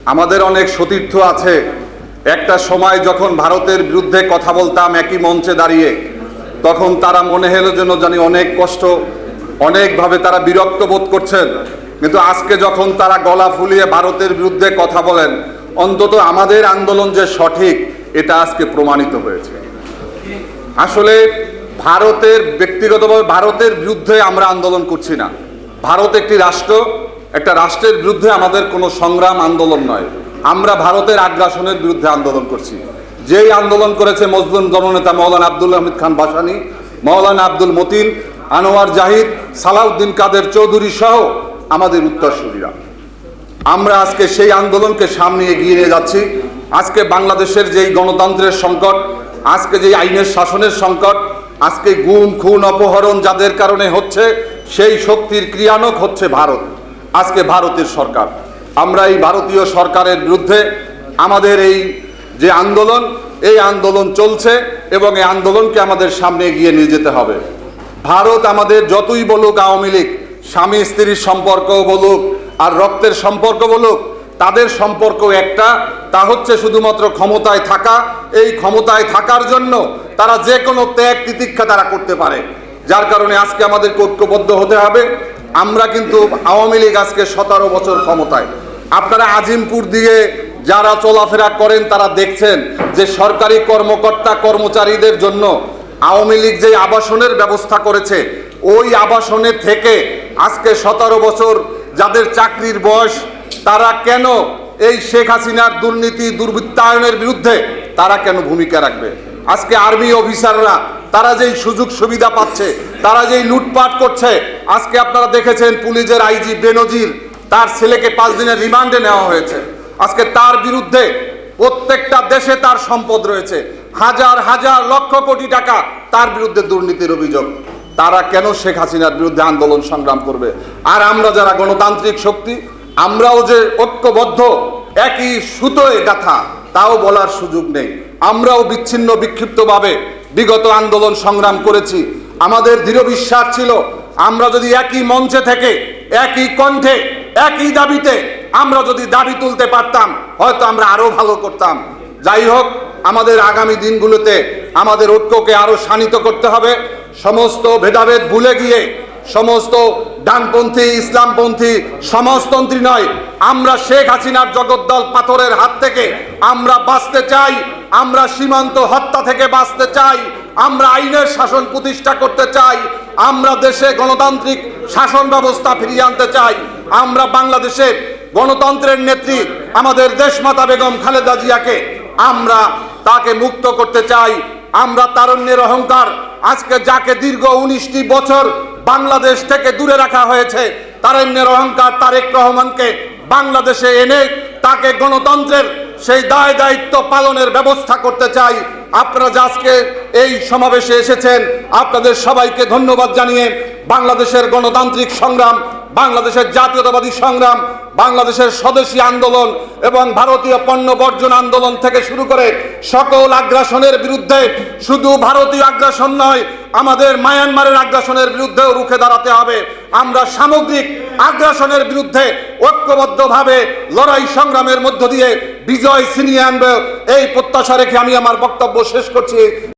আমাদের অনেক সতীর্থ আছে। একটা সময় যখন ভারতের বিরুদ্ধে কথা বলতাম একই মঞ্চে দাঁড়িয়ে, তখন তারা মনে হলো যেন জানি অনেক কষ্ট, অনেকভাবে তারা বিরক্ত বোধ করছেন। কিন্তু আজকে যখন তারা গলা ফুলিয়ে ভারতের বিরুদ্ধে কথা বলেন, অন্তত আমাদের আন্দোলন যে সঠিক, এটা আজকে প্রমাণিত হয়েছে। আসলে ভারতের ব্যক্তিগতভাবে ভারতের বিরুদ্ধে আমরা আন্দোলন করছি না। ভারত একটি রাষ্ট্র একটা রাষ্ট্রের বিরুদ্ধে আমাদের কোনো সংগ্রাম আন্দোলন নয়। আমরা ভারতের আগ্রাসনের বিরুদ্ধে আন্দোলন করছি। যেই আন্দোলন করেছে মজলুম জননেতা মৌলানা আব্দুল হামিদ খান বাসানি, মৌলানা আব্দুল মতিন, আনোয়ার জাহিদ, সালাউদ্দিন কাদের চৌধুরী সহ আমাদের উত্তরসূরিরা। আমরা আজকে সেই আন্দোলনকে সামনে এগিয়ে নিয়ে যাচ্ছি। আজকে বাংলাদেশের যেই গণতন্ত্রের সংকট, আজকে যেই আইনের শাসনের সংকট, আজকে গুম, খুন, অপহরণ যাদের কারণে হচ্ছে, সেই শক্তির ক্রিয়ানক হচ্ছে ভারত। আজকে ভারতের সরকার। আমরা এই ভারতীয় সরকারের বিরুদ্ধে আমাদের এই যে আন্দোলন, এই আন্দোলন চলছে এবং এই আন্দোলনকে আমাদের সামনে এগিয়ে নিয়ে যেতে হবে। ভারত আমাদের যতই বলুক আওয়ামী লীগ, স্বামী স্ত্রীর সম্পর্ক বলুক আর রক্তের সম্পর্ক বলুক, তাদের সম্পর্ক একটা, তা হচ্ছে শুধুমাত্র ক্ষমতায় থাকা। এই ক্ষমতায় থাকার জন্য তারা যে কোনো ত্যাগ তিতিক্ষা তারা করতে পারে। যার কারণে আজকে আমাদের ঐক্যবদ্ধ হতে হবে। আমরা কিন্তু আওয়ামী লীগ আজকে সতেরো বছর ক্ষমতায়। আপনারা আজিমপুর দিয়ে যারা চলাফেরা করেন, তারা দেখছেন যে সরকারি কর্মকর্তা কর্মচারীদের জন্য আওয়ামী লীগ যে আবাসনের ব্যবস্থা করেছে, ওই আবাসনে থেকে আজকে সতেরো বছর যাদের চাকরির বয়স, তারা কেন এই শেখ হাসিনার দুর্নীতি, দুর্বৃত্তায়নের বিরুদ্ধে তারা কেন ভূমিকা রাখবে? আজকে আর্মি অফিসাররা তারা যেই সুযোগ সুবিধা পাচ্ছে, তারা যেই লুটপাট করছে, আজকে আপনারা দেখেছেন পুলিশের আইজি বেনজির, তার ছেলেকে পাঁচ দিনের রিমান্ডে নেওয়া হয়েছে। আজকে তার বিরুদ্ধে প্রত্যেকটা দেশে তার সম্পদ রয়েছে। হাজার হাজার লক্ষ কোটি টাকা তার বিরুদ্ধে দুর্নীতির অভিযোগ। তারা কেন শেখ হাসিনার বিরুদ্ধে আন্দোলন সংগ্রাম করবে? আর আমরা যারা গণতান্ত্রিক শক্তি, আমরাও যে ঐক্যবদ্ধ, একই সুতোয় গাথা, তাও বলার সুযোগ নেই। আমরাও বিচ্ছিন্ন বিক্ষিপ্তভাবে বিগত আন্দোলন সংগ্রাম করেছি। আমাদের দৃঢ় বিশ্বাস ছিল, আমরা যদি একই মঞ্চে থেকে, একই কণ্ঠে, একই দাবিতে, আমরা যদি দাবি তুলতে পারতাম, হয়তো আমরা আরও ভালো করতাম। যাই হোক, আমাদের আগামী দিনগুলোতে আমাদের ঐক্যকে আরও শানিত করতে হবে। সমস্ত ভেদাভেদ ভুলে গিয়ে, সমস্ত ডানপন্থী, ইসলামপন্থী, সমাজতন্ত্রী নয়, আমরা শেখ হাসিনার জগদ্দল পাথরের হাত থেকে আমরা বাঁচতে চাই। আমরা সীমান্ত হত্যা থেকে বাঁচতে চাই, আমরা আইনের শাসন প্রতিষ্ঠা করতে চাই, আমরা দেশে গণতান্ত্রিক শাসন ব্যবস্থা ফিরিয়ে আনতে চাই, আমরা বাংলাদেশের গণতন্ত্রের নেত্রী আমাদের দেশমাতা বেগম খালেদা জিয়াকে আমরা তাকে মুক্ত করতে চাই, আমরা তারণ্যের অহংকার আজকে যাকে দীর্ঘ উনিশটি বছর বাংলাদেশ থেকে দূরে রাখা হয়েছে, তারণ্যের অহংকার তারেক রহমানকে বাংলাদেশে এনে তাকে গণতন্ত্রের সেই দায় দায়িত্ব পালনের ব্যবস্থা করতে চাই। আপনারা আজকে এই সমাবেশে এসেছেন, আপনাদের সবাইকে ধন্যবাদ জানিয়ে বাংলাদেশের গণতান্ত্রিক সংগ্রাম, বাংলাদেশের জাতীয়তাবাদী সংগ্রাম, বাংলাদেশের স্বদেশী আন্দোলন এবং ভারতীয় পণ্য বর্জন আন্দোলন থেকে শুরু করে সকল আগ্রাসনের বিরুদ্ধে শুধু ভারতীয় আগ্রাসন নয় আমাদের মায়ানমারের আগ্রাসনের বিরুদ্ধেও রুখে দাঁড়াতে হবে। আমরা সামগ্রিক আগ্রাসনের বিরুদ্ধে ঐক্যবদ্ধভাবে লড়াই সংগ্রামের মধ্য দিয়ে বিজয় ছিনিয়ে আনবে। এই প্রত্যাশা রেখে আমি আমার বক্তব্য শেষ করছি।